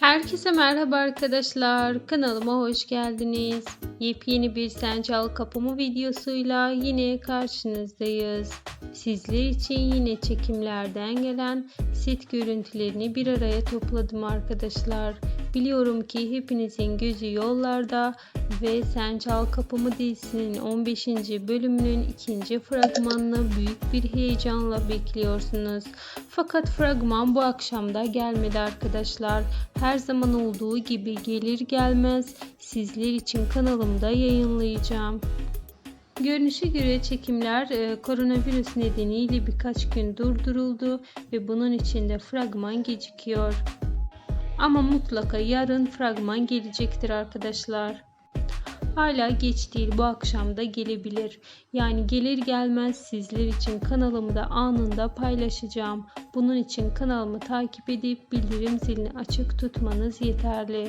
Herkese merhaba arkadaşlar. Kanalıma hoş geldiniz. Yepyeni bir Sen Çal Kapımı videosuyla yine karşınızdayız. Sizler için yine çekimlerden gelen set görüntülerini bir araya topladım arkadaşlar. Biliyorum ki hepinizin gözü yollarda ve Sen Çal Kapımı dizisinin 15. bölümünün ikinci fragmanını büyük bir heyecanla bekliyorsunuz. Fakat fragman bu akşamda gelmedi arkadaşlar. Her zaman olduğu gibi gelir gelmez sizler için kanalımda yayınlayacağım. Görünüşe göre çekimler e, koronavirüs nedeniyle birkaç gün durduruldu ve bunun için de fragman gecikiyor. Ama mutlaka yarın fragman gelecektir arkadaşlar. Hala geç değil bu akşam da gelebilir. Yani gelir gelmez sizler için kanalımda anında paylaşacağım. Bunun için kanalımı takip edip bildirim zilini açık tutmanız yeterli.